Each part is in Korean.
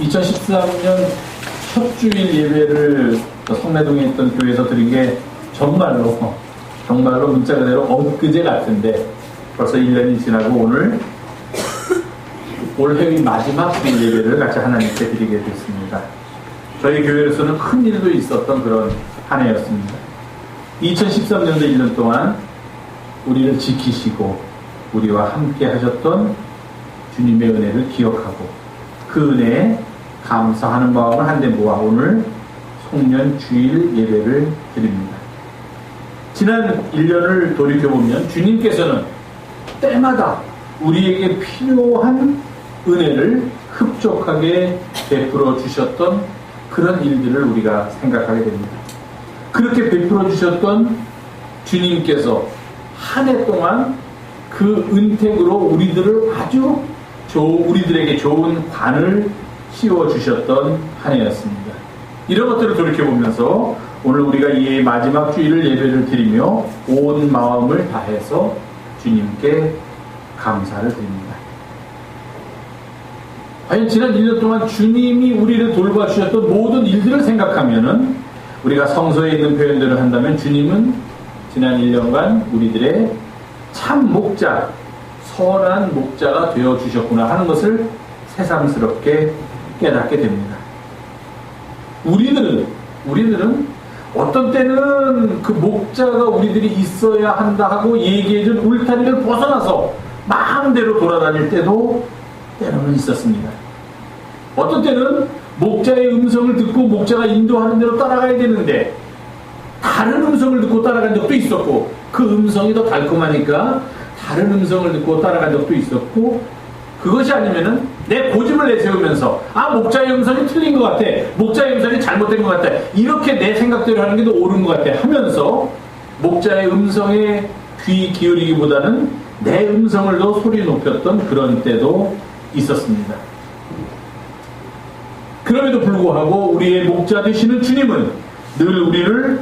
2013년 첫 주일 예배를 성내동에 있던 교회에서 드린 게 정말로 정말로 문자 그대로 엊그제 같은데 벌써 1년이 지나고 오늘 올해의 마지막 주일 예배를 같이 하나님께 드리게 됐습니다. 저희 교회에서는 큰 일도 있었던 그런 한 해였습니다. 2013년도 1년 동안 우리를 지키시고 우리와 함께 하셨던 주님의 은혜를 기억하고 그 은혜에 감사하는 마음을 한데 모아 오늘 송년 주일 예배를 드립니다. 지난 1년을 돌이켜보면 주님께서는 때마다 우리에게 필요한 은혜를 흡족하게 베풀어 주셨던 그런 일들을 우리가 생각하게 됩니다. 그렇게 베풀어 주셨던 주님께서 한 해 동안 그 은택으로 우리들을 아주 조, 우리들에게 좋은 관을 씌워 주셨던 한 해였습니다. 이런 것들을 돌이켜보면서 오늘 우리가 이 마지막 주일을 예배를 드리며 온 마음을 다해서 주님께 감사를 드립니다. 과연 지난 1년 동안 주님이 우리를 돌봐주셨던 모든 일들을 생각하면은 우리가 성서에 있는 표현들을 한다면 주님은 지난 1년간 우리들의 참 목자, 선한 목자가 되어 주셨구나 하는 것을 새삼스럽게 깨닫게 됩니다. 우리들은 우리들은 어떤 때는 그 목자가 우리들이 있어야 한다 하고 얘기해준 울타리를 벗어나서 마음대로 돌아다닐 때도 때로는 있었습니다. 어떤 때는 목자의 음성을 듣고 목자가 인도하는 대로 따라가야 되는데 다른 음성을 듣고 따라간 적도 있었고 그 음성이 더 달콤하니까 다른 음성을 듣고 따라간 적도 있었고 그것이 아니면은 내 고집을 내세우면서 아 목자의 음성이 틀린 것 같아. 목자의 음성이 잘못된 것 같아. 이렇게 내 생각대로 하는 게 더 옳은 것 같아. 하면서 목자의 음성에 귀 기울이기보다는 내 음성을 더 소리 높였던 그런 때도 있었습니다. 그럼에도 불구하고 우리의 목자 되시는 주님은 늘 우리를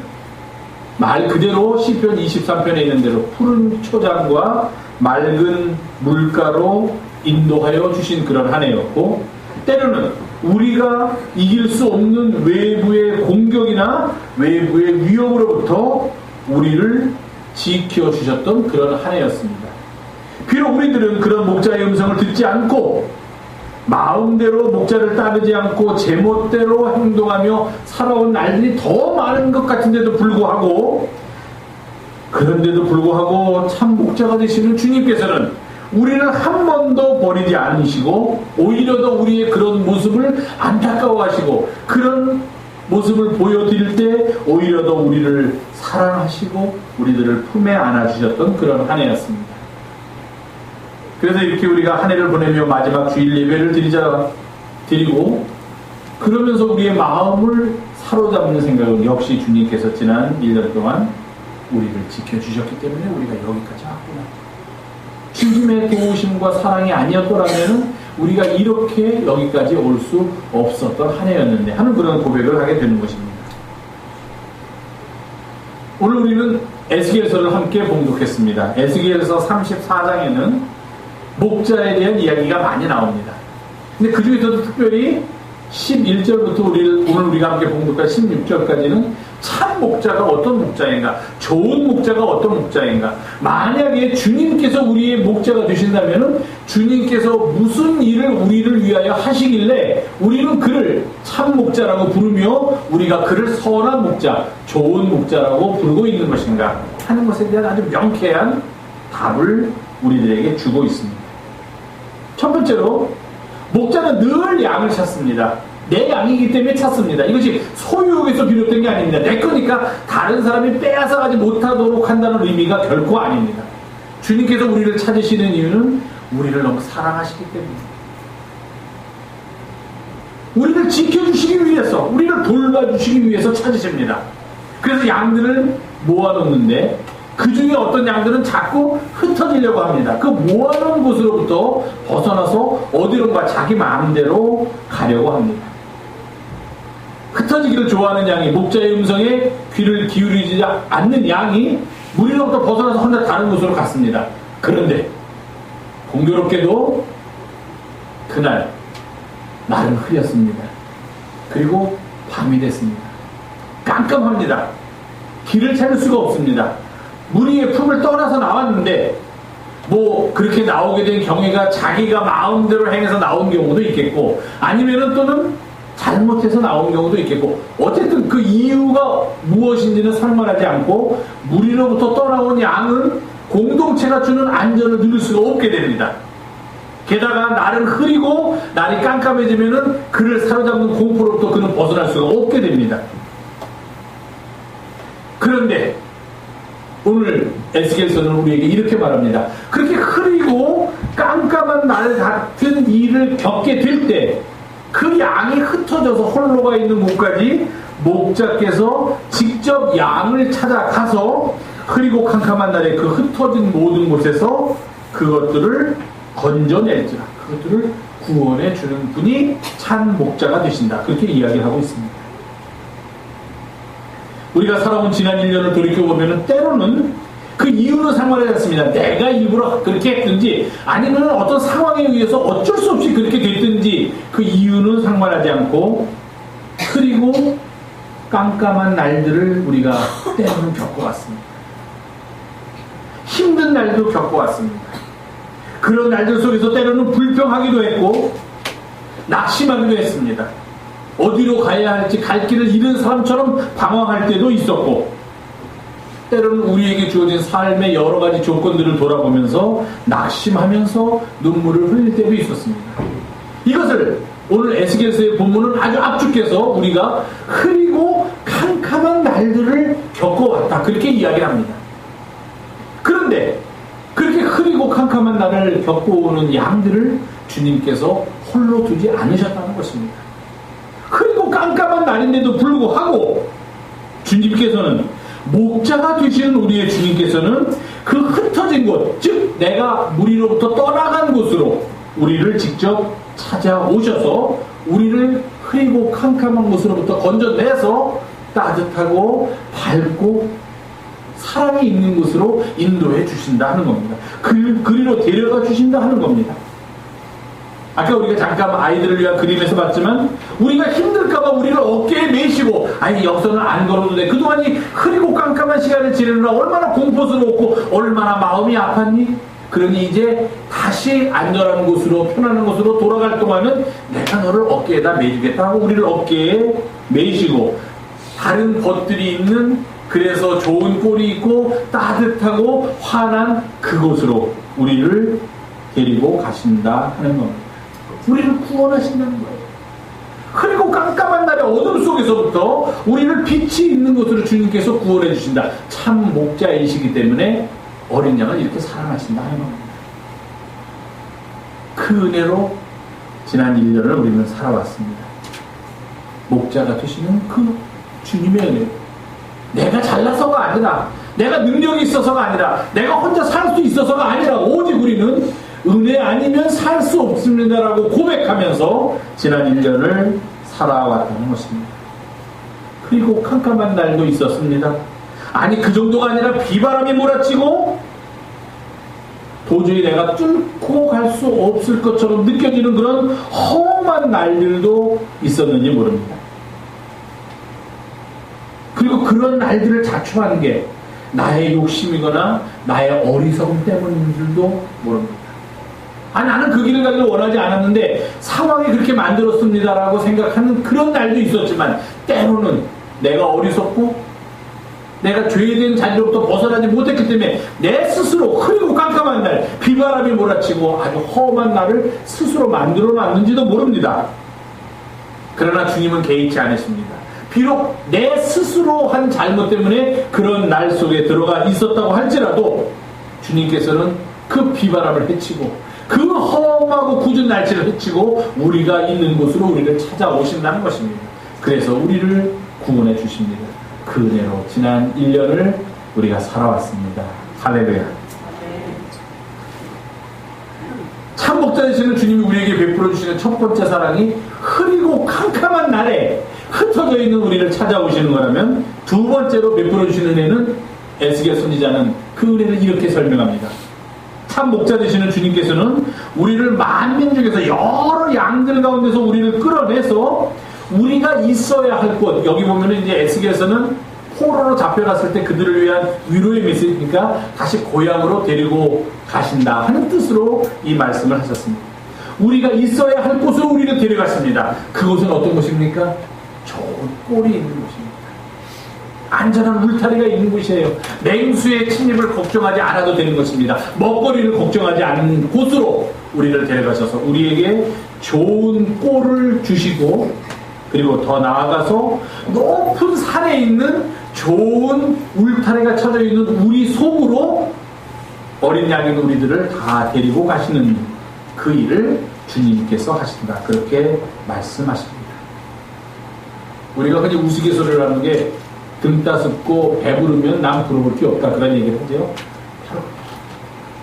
말 그대로 시편 23편에 있는 대로 푸른 초장과 맑은 물가로 인도하여 주신 그런 한 해였고 때로는 우리가 이길 수 없는 외부의 공격이나 외부의 위협으로부터 우리를 지켜 주셨던 그런 한 해였습니다. 비록 우리들은 그런 목자의 음성을 듣지 않고 마음대로 목자를 따르지 않고 제멋대로 행동하며 살아온 날들이 더 많은 것 같은데도 불구하고 그런데도 불구하고 참 목자가 되시는 주님께서는 우리를 한 번도 버리지 않으시고 오히려 더 우리의 그런 모습을 안타까워하시고 그런 모습을 보여드릴 때 오히려 더 우리를 사랑하시고 우리들을 품에 안아주셨던 그런 한 해였습니다. 그래서 이렇게 우리가 한 해를 보내며 마지막 주일 예배를 드리자 드리고 그러면서 우리의 마음을 사로잡는 생각은 역시 주님께서 지난 1년 동안 우리를 지켜주셨기 때문에 우리가 여기까지 왔구나. 주님의 도우심과 사랑이 아니었더라면 우리가 이렇게 여기까지 올 수 없었던 한 해였는데 하는 그런 고백을 하게 되는 것입니다. 오늘 우리는 에스겔서를 함께 봉독했습니다. 에스겔서 34장에는 목자에 대한 이야기가 많이 나옵니다. 근데 그 중에서도 특별히 11절부터 우리 오늘 우리가 함께 봉독한 16절까지는 참 목자가 어떤 목자인가, 좋은 목자가 어떤 목자인가. 만약에 주님께서 우리의 목자가 되신다면 주님께서 무슨 일을 우리를 위하여 하시길래 우리는 그를 참 목자라고 부르며 우리가 그를 선한 목자, 좋은 목자라고 부르고 있는 것인가 하는 것에 대한 아주 명쾌한 답을 우리들에게 주고 있습니다. 첫 번째로 목자는 늘 양을 찾습니다. 내 양이기 때문에 찾습니다. 이것이 소유욕에서 비롯된 게 아닙니다. 내 거니까 다른 사람이 빼앗아가지 못하도록 한다는 의미가 결코 아닙니다. 주님께서 우리를 찾으시는 이유는 우리를 너무 사랑하시기 때문입니다. 우리를 지켜주시기 위해서, 우리를 돌봐주시기 위해서 찾으십니다. 그래서 양들을 모아놓는데 그 중에 어떤 양들은 자꾸 흩어지려고 합니다. 그 모아놓은 곳으로부터 벗어나서 어디론가 자기 마음대로 가려고 합니다. 흩어지기를 좋아하는 양이 목자의 음성에 귀를 기울이지 않는 양이 무리로부터 벗어나서 혼자 다른 곳으로 갔습니다. 그런데 공교롭게도 그날 날은 흐렸습니다. 그리고 밤이 됐습니다. 깜깜합니다. 길을 찾을 수가 없습니다. 무리의 품을 떠나서 나왔는데 뭐 그렇게 나오게 된 경위가 자기가 마음대로 행해서 나온 경우도 있겠고 아니면은 또는 잘못해서 나온 경우도 있겠고 어쨌든 그 이유가 무엇인지는 설명하지 않고 무리로부터 떠나온 양은 공동체가 주는 안전을 누릴 수가 없게 됩니다. 게다가 날은 흐리고 날이 깜깜해지면은 그를 사로잡는 공포로부터 그는 벗어날 수가 없게 됩니다. 그런데 오늘 에스겔서는 우리에게 이렇게 말합니다. 그렇게 흐리고 깜깜한 날 같은 일을 겪게 될 때 그 양이 흩어져서 홀로가 있는 곳까지 목자께서 직접 양을 찾아가서 흐리고 캄캄한 날에 그 흩어진 모든 곳에서 그것들을 건져낼지라 그것들을 구원해 주는 분이 참 목자가 되신다. 그렇게 이야기를 하고 있습니다. 우리가 살아온 지난 1년을 돌이켜보면 때로는 그 이유는 상관하지 않습니다. 내가 일부러 그렇게 했든지 아니면 어떤 상황에 의해서 어쩔 수 없이 그렇게 됐든지 그 이유는 상관하지 않고 흐리고 깜깜한 날들을 우리가 때로는 겪어왔습니다. 힘든 날도 겪어왔습니다. 그런 날들 속에서 때로는 불평하기도 했고 낙심하기도 했습니다. 어디로 가야 할지 갈 길을 잃은 사람처럼 방황할 때도 있었고 때로는 우리에게 주어진 삶의 여러 가지 조건들을 돌아보면서 낙심하면서 눈물을 흘릴 때도 있었습니다. 이것을 오늘 에스겔서의 본문은 아주 압축해서 우리가 흐리고 캄캄한 날들을 겪어왔다. 그렇게 이야기를 합니다. 그런데 그렇게 흐리고 캄캄한 날을 겪어오는 양들을 주님께서 홀로 두지 않으셨다는 것입니다. 흐리고 깜깜한 날인데도 불구하고 주님께서는 목자가 되시는 우리의 주님께서는 그 흩어진 곳, 즉 내가 무리로부터 떠나간 곳으로 우리를 직접 찾아오셔서 우리를 흐리고 캄캄한 곳으로부터 건져내서 따뜻하고 밝고 사랑이 있는 곳으로 인도해 주신다 하는 겁니다. 그, 그리로 데려가 주신다 하는 겁니다. 아까 우리가 잠깐 아이들을 위한 그림에서 봤지만 우리가 힘들까봐 우리를 어깨에 메시고 아니 역선을 안 걸어도 돼 그동안 이 흐리고 깜깜한 시간을 지내느라 얼마나 공포스러웠고 얼마나 마음이 아팠니? 그러니 이제 다시 안전한 곳으로 편안한 곳으로 돌아갈 동안은 내가 너를 어깨에다 매주겠다 하고 우리를 어깨에 매시고 다른 벗들이 있는 그래서 좋은 꼴이 있고 따뜻하고 환한 그곳으로 우리를 데리고 가신다 하는 겁니다. 우리를 구원하신다는 거예요. 그리고 깜깜한 날의 어둠 속에서부터 우리를 빛이 있는 곳으로 주님께서 구원해 주신다. 참 목자이시기 때문에 어린 양을 이렇게 사랑하신다. 그 은혜로 지난 1년을 우리는 살아왔습니다. 목자가 되시는 그 주님의 은혜. 내가 잘나서가 아니라, 내가 능력이 있어서가 아니라, 내가 혼자 살 수 있어서가 아니라, 오직 우리는 은혜 아니면 살 수 없습니다라고 고백하면서 지난 1년을 살아왔다는 것입니다. 그리고 캄캄한 날도 있었습니다. 아니 그 정도가 아니라 비바람이 몰아치고 도저히 내가 뚫고 갈 수 없을 것처럼 느껴지는 그런 험한 날들도 있었는지 모릅니다. 그리고 그런 날들을 자초하는 게 나의 욕심이거나 나의 어리석음 때문인 줄도 모릅니다. 아, 나는 그 길을 가기를 원하지 않았는데 상황이 그렇게 만들었습니다라고 생각하는 그런 날도 있었지만 때로는 내가 어리석고 내가 죄된 자리로부터 벗어나지 못했기 때문에 내 스스로 흐리고 깜깜한 날 비바람이 몰아치고 아주 험한 날을 스스로 만들어 놨는지도 모릅니다. 그러나 주님은 개의치 않으십니다. 비록 내 스스로 한 잘못 때문에 그런 날 속에 들어가 있었다고 할지라도 주님께서는 그 비바람을 해치고 그 험하고 굳은 날씨를 헤치고 우리가 있는 곳으로 우리를 찾아오신다는 것입니다. 그래서 우리를 구원해 주십니다. 그 은혜로 지난 1년을 우리가 살아왔습니다. 할렐루야. 참 목자 되시는 주님이 우리에게 베풀어 주시는 첫 번째 사랑이 흐리고 캄캄한 날에 흩어져 있는 우리를 찾아오시는 거라면 두 번째로 베풀어 주시는 은혜는 에스겔 선지자는 그 은혜를 이렇게 설명합니다. 참 목자 되시는 주님께서는 우리를 만민 중에서 여러 양들 가운데서 우리를 끌어내서 우리가 있어야 할 곳, 여기 보면 이제 에스겔에서는 포로로 잡혀갔을 때 그들을 위한 위로의 메시지니까 다시 고향으로 데리고 가신다 하는 뜻으로 이 말씀을 하셨습니다. 우리가 있어야 할 곳으로 우리를 데려갔습니다. 그곳은 어떤 곳입니까? 좋은 꼴이 있는 곳입니다. 안전한 울타리가 있는 곳이에요. 맹수의 침입을 걱정하지 않아도 되는 것입니다. 먹거리를 걱정하지 않는 곳으로 우리를 데려가셔서 우리에게 좋은 꼴을 주시고 그리고 더 나아가서 높은 산에 있는 좋은 울타리가 쳐져 있는 우리 속으로 어린 양인 우리들을 다 데리고 가시는 그 일을 주님께서 하신다. 그렇게 말씀하십니다. 우리가 그냥 우스갯소리를 하는 게 등 따숩고 배부르면 남 부러볼 게 없다. 그런 얘기를 하죠.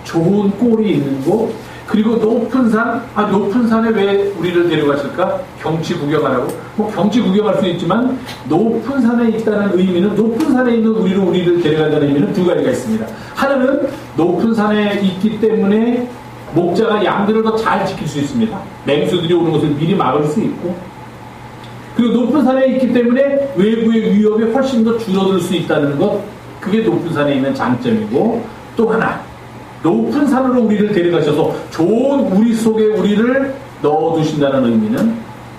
좋은 꼴이 있는 곳, 그리고 높은 산, 아, 높은 산에 왜 우리를 데려가실까? 경치 구경하라고? 뭐 경치 구경할 수 있지만, 높은 산에 있다는 의미는, 높은 산에 있는 우리로 우리를 데려간다는 의미는 두 가지가 있습니다. 하나는 높은 산에 있기 때문에 목자가 양들을 더 잘 지킬 수 있습니다. 맹수들이 오는 것을 미리 막을 수 있고, 그리고 높은 산에 있기 때문에 외부의 위협이 훨씬 더 줄어들 수 있다는 것, 그게 높은 산에 있는 장점이고, 또 하나, 높은 산으로 우리를 데려가셔서 좋은 우리 속에 우리를 넣어두신다는 의미는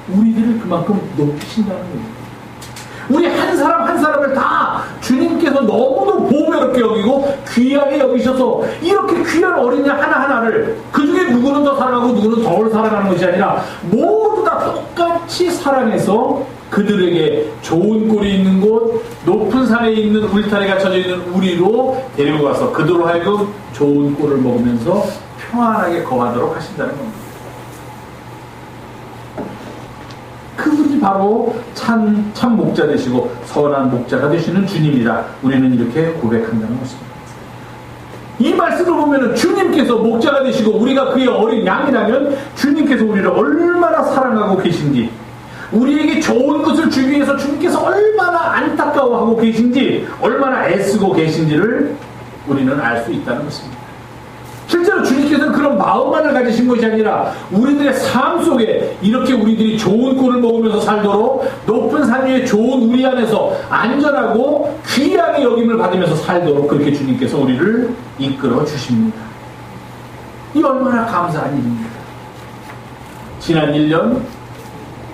우리들을 그만큼 높이신다는 의미입니다. 우리 한 사람 한 사람을 다 주님께서 너무도 보배롭게 여기고 귀하게 여기셔서 이렇게 귀한 어린 양 하나하나를 그 중에 누구는 더 사랑하고 누구는 덜 사랑하는 것이 아니라 모두 같이 사랑해서 그들에게 좋은 꼴이 있는 곳, 높은 산에 있는 울타리 가 쳐져 있는 우리로 데리고 가서 그들로 하여금 좋은 꼴을 먹으면서 평안하게 거하도록 하신다는 겁니다. 그분이 바로 참, 참 목자 되시고 선한 목자가 되시는 주님이다. 우리는 이렇게 고백한다는 것입니다. 이 말씀을 보면 주님께서 목자가 되시고 우리가 그의 어린 양이라면 주님께서 우리를 얼마나 사랑하고 계신지 우리에게 좋은 것을 주기 위해서 주님께서 얼마나 안타까워하고 계신지 얼마나 애쓰고 계신지를 우리는 알 수 있다는 것입니다. 실제로 주님께서는 그런 마음만을 가지신 것이 아니라 우리들의 삶 속에 이렇게 우리들이 좋은 꼴을 먹으면서 살도록 높은 산 위에 좋은 우리 안에서 안전하고 귀하게 여김을 받으면서 살도록 그렇게 주님께서 우리를 이끌어 주십니다. 이 얼마나 감사한 일입니다. 지난 1년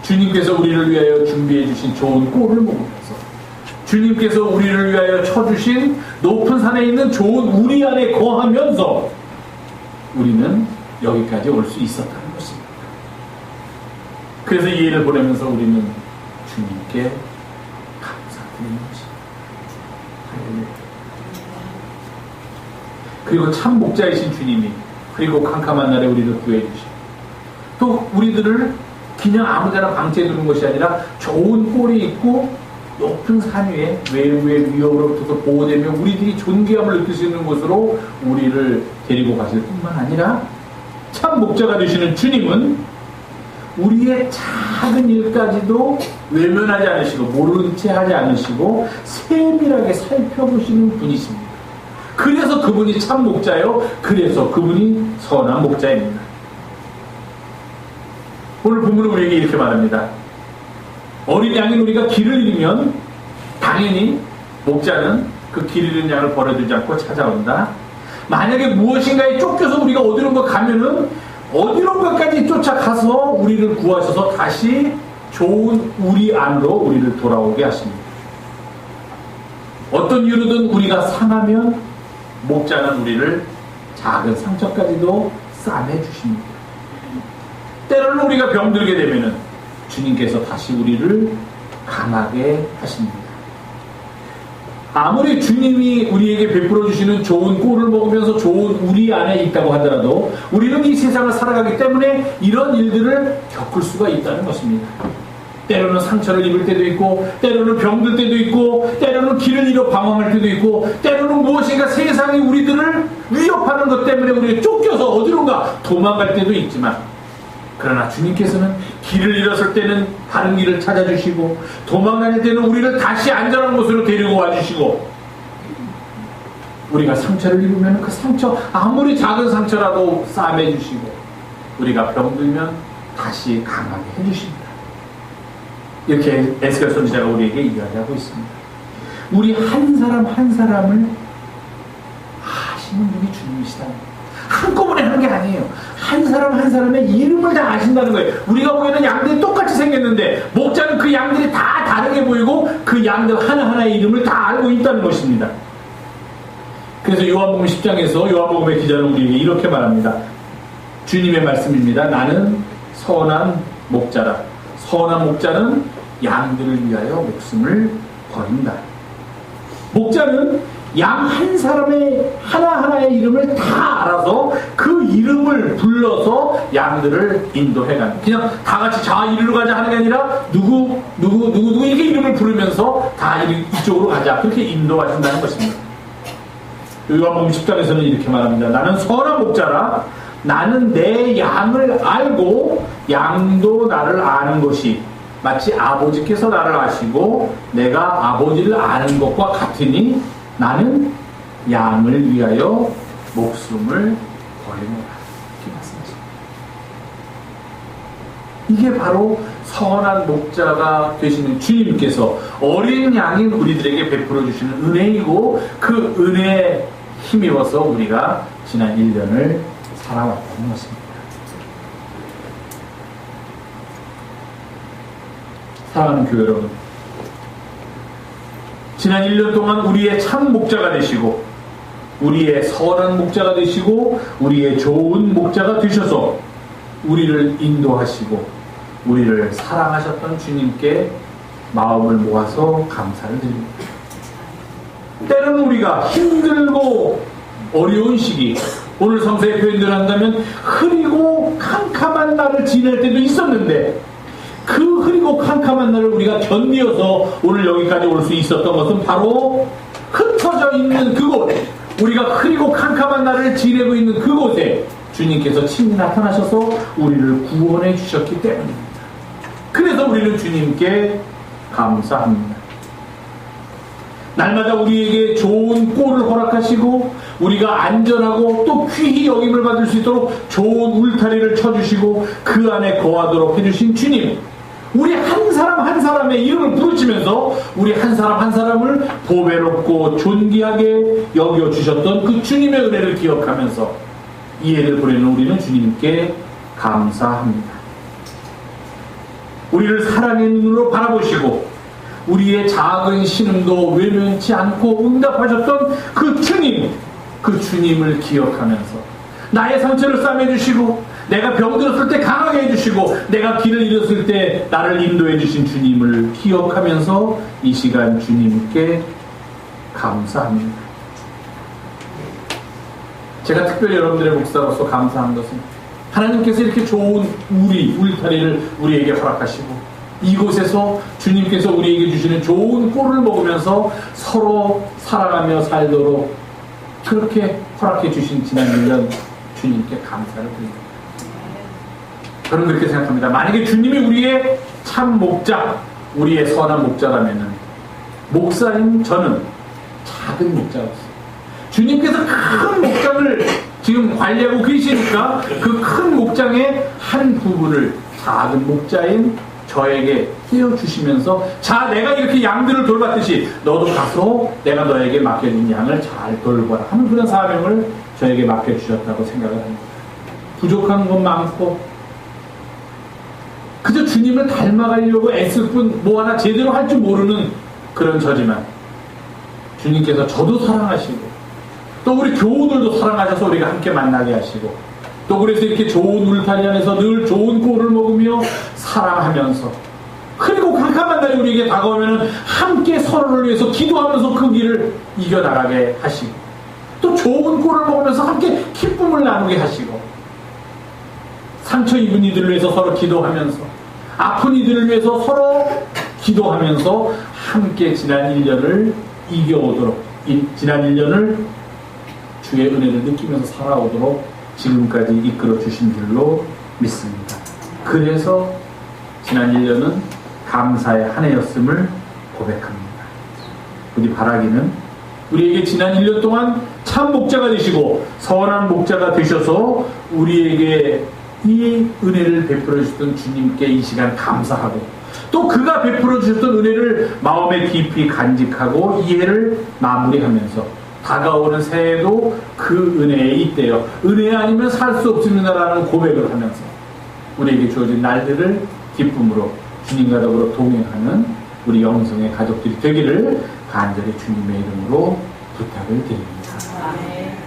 주님께서 우리를 위하여 준비해 주신 좋은 꼴을 먹으면서 주님께서 우리를 위하여 쳐주신 높은 산에 있는 좋은 우리 안에 거하면서 우리는 여기까지 올 수 있었다는 것입니다. 그래서 이 일을 보내면서 우리는 주님께 감사드리는 것입니다. 그리고 참 목자이신 주님이 그리고 캄캄한 날에 우리를 구해 주시고 또 우리들을 그냥 아무데나 방치해 두는 것이 아니라 좋은 꼴이 있고 높은 산 위에 외부의 위협으로부터 보호되며 우리들이 존귀함을 느낄 수 있는 곳으로 우리를 데리고 가실 뿐만 아니라 참 목자가 되시는 주님은 우리의 작은 일까지도 외면하지 않으시고 모르는 채 하지 않으시고 세밀하게 살펴보시는 분이십니다. 그래서 그분이 참 목자요. 그래서 그분이 선한 목자입니다. 오늘 본문은 우리에게 이렇게 말합니다. 어린 양인 우리가 길을 잃으면 당연히 목자는 그길 잃은 양을 버려두지 않고 찾아온다. 만약에 무엇인가에 쫓겨서 우리가 어디론가 가면은 어디론가까지 쫓아가서 우리를 구하셔서 다시 좋은 우리 안으로 우리를 돌아오게 하십니다. 어떤 이유로든 우리가 상하면 목자는 우리를 작은 상처까지도 싸매 주십니다. 때로는 우리가 병들게 되면은 주님께서 다시 우리를 강하게 하십니다. 아무리 주님이 우리에게 베풀어 주시는 좋은 꼴을 먹으면서 좋은 우리 안에 있다고 하더라도 우리는 이 세상을 살아가기 때문에 이런 일들을 겪을 수가 있다는 것입니다. 때로는 상처를 입을 때도 있고, 때로는 병들 때도 있고, 때로는 길을 잃어 방황할 때도 있고, 때로는 무엇인가 세상이 우리들을 위협하는 것 때문에 우리가 쫓겨서 어디론가 도망갈 때도 있지만, 그러나 주님께서는 길을 잃었을 때는 다른 길을 찾아주시고 도망다닐 때는 우리를 다시 안전한 곳으로 데리고 와주시고 우리가 상처를 입으면 그 상처 아무리 작은 상처라도 싸매주시고 우리가 병들면 다시 강하게 해주십니다. 이렇게 에스겔 선지자가 우리에게 이야기하고 있습니다. 우리 한 사람 한 사람을 아시는 분이 주님이시다. 한꺼번에 하는 게 아니에요. 한 사람 한 사람의 이름을 다 아신다는 거예요. 우리가 보기에는 양들이 똑같이 생겼는데 목자는 그 양들이 다 다르게 보이고 그 양들 하나하나의 이름을 다 알고 있다는 것입니다. 그래서 요한복음 10장에서 요한복음의 기자는 우리에게 이렇게 말합니다. 주님의 말씀입니다. 나는 선한 목자라. 선한 목자는 양들을 위하여 목숨을 버린다. 목자는 양 한 사람의 하나하나의 이름을 다 알아서 그 이름을 불러서 양들을 인도해가는 그냥 다 같이 자 이리로 가자 하는 게 아니라 누구 누구 누구 누구 이렇게 이름을 부르면서 다 이쪽으로 가자 그렇게 인도하신다는 것입니다. 요한복음 10장에서는 이렇게 말합니다. 나는 선한 목자라 나는 내 양을 알고 양도 나를 아는 것이 마치 아버지께서 나를 아시고 내가 아버지를 아는 것과 같으니 나는 양을 위하여 목숨을 버리노라. 이렇게 말씀하십니다. 이게 바로 선한 목자가 되시는 주님께서 어린 양인 우리들에게 베풀어 주시는 은혜이고 그 은혜에 힘입어서 우리가 지난 1년을 살아왔다는 것입니다. 사랑하는 교회 여러분, 지난 1년 동안 우리의 참 목자가 되시고, 우리의 선한 목자가 되시고, 우리의 좋은 목자가 되셔서 우리를 인도하시고, 우리를 사랑하셨던 주님께 마음을 모아서 감사를 드립니다. 때로는 우리가 힘들고 어려운 시기, 오늘 성서에 표현들 한다면 흐리고 캄캄한 날을 지낼 때도 있었는데 그 흐리고 캄캄한 날을 우리가 견디어서 오늘 여기까지 올 수 있었던 것은 바로 흩어져 있는 그곳, 우리가 흐리고 캄캄한 날을 지내고 있는 그곳에 주님께서 친히 나타나셔서 우리를 구원해 주셨기 때문입니다. 그래서 우리는 주님께 감사합니다. 날마다 우리에게 좋은 꼴을 허락하시고 우리가 안전하고 또 귀히 여김을 받을 수 있도록 좋은 울타리를 쳐주시고 그 안에 거하도록 해주신 주님 우리 한 사람 한 사람의 이름을 부르시면서 우리 한 사람 한 사람을 보배롭고 존귀하게 여겨 주셨던 그 주님의 은혜를 기억하면서 이 해를 보내는 우리는 주님께 감사합니다. 우리를 사랑의 눈으로 바라보시고 우리의 작은 신음도 외면치 않고 응답하셨던 그 주님, 그 주님을 기억하면서 나의 상처를 싸매주시고 내가 병들었을 때 강하게 해주시고 내가 길을 잃었을 때 나를 인도해 주신 주님을 기억하면서 이 시간 주님께 감사합니다. 제가 특별히 여러분들의 목사로서 감사한 것은 하나님께서 이렇게 좋은 우리, 울타리를 우리에게 허락하시고 이곳에서 주님께서 우리에게 주시는 좋은 꼴을 먹으면서 서로 사랑하며 살도록 그렇게 허락해 주신 지난 1년 주님께 감사를 드립니다. 저는 그렇게 생각합니다. 만약에 주님이 우리의 참 목자, 우리의 선한 목자라면 목사인 저는 작은 목자였어요. 주님께서 큰 목장을 지금 관리하고 계시니까 그 큰 목장의 한 부분을 작은 목자인 저에게 띄워주시면서 자 내가 이렇게 양들을 돌봤듯이 너도 가서 내가 너에게 맡겨진 양을 잘 돌보라 하는 그런 사명을 저에게 맡겨주셨다고 생각을 합니다. 부족한 것 많고 그저 주님을 닮아가려고 애쓸 뿐 뭐 하나 제대로 할 줄 모르는 그런 저지만 주님께서 저도 사랑하시고 또 우리 교우들도 사랑하셔서 우리가 함께 만나게 하시고 또 그래서 이렇게 좋은 울타리 안에서 늘 좋은 꼴을 먹으며 사랑하면서 그리고 캄캄한 날이 우리에게 다가오면 함께 서로를 위해서 기도하면서 그 길을 이겨나가게 하시고 또 좋은 꼴을 먹으면서 함께 기쁨을 나누게 하시고 상처 입은 이들을 위해서 서로 기도하면서 아픈 이들을 위해서 서로 기도하면서 함께 지난 1년을 이겨오도록 지난 1년을 주의 은혜를 느끼면서 살아오도록 지금까지 이끌어 주신 줄로 믿습니다. 그래서 지난 1년은 감사의 한 해였음을 고백합니다. 우리 바라기는 우리에게 지난 1년 동안 참 목자가 되시고 선한 목자가 되셔서 우리에게 이 은혜를 베풀어 주셨던 주님께 이 시간 감사하고 또 그가 베풀어 주셨던 은혜를 마음에 깊이 간직하고 이해를 마무리하면서 다가오는 새해도 그 은혜에 있대요. 은혜 아니면 살 수 없습니다라는 고백을 하면서 우리에게 주어진 날들을 기쁨으로 주님과 더불어 동행하는 우리 영성의 가족들이 되기를 간절히 주님의 이름으로 부탁을 드립니다. 나의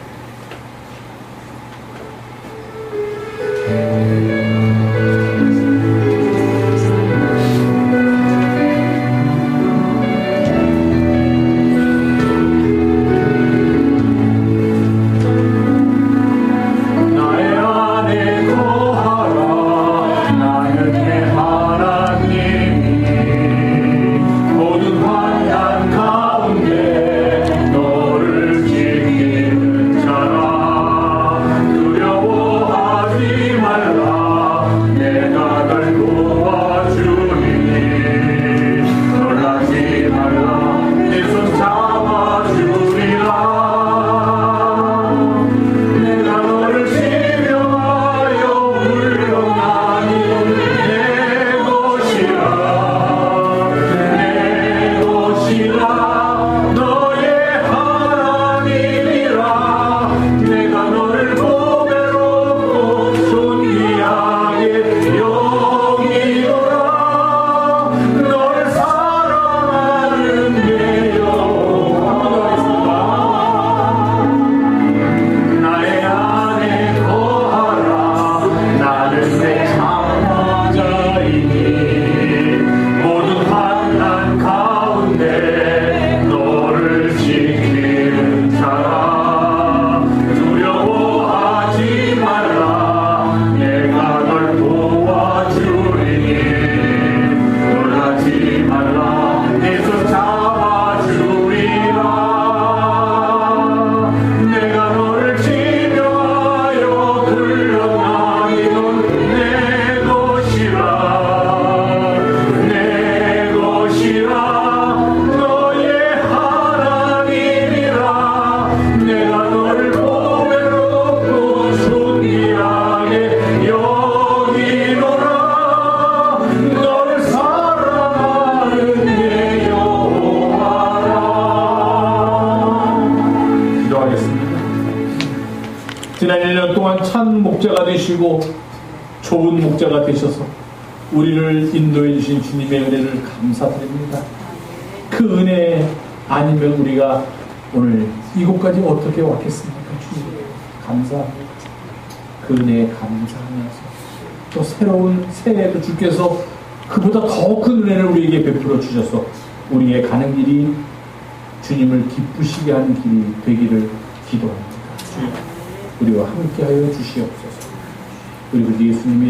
되시고 좋은 목자가 되셔서 우리를 인도해 주신 주님의 은혜를 감사드립니다. 그 은혜 아니면 우리가 오늘 이곳까지 어떻게 왔겠습니까? 주님 감사합니다. 그 은혜에 감사하면서 또 새로운 새해에도 주께서 그보다 더 큰 은혜를 우리에게 베풀어 주셔서 우리의 가는 길이 주님을 기쁘시게 하는 길이 되기를 기도합니다. 주여, 우리와 함께하여 주시옵소서. 그리고 예수님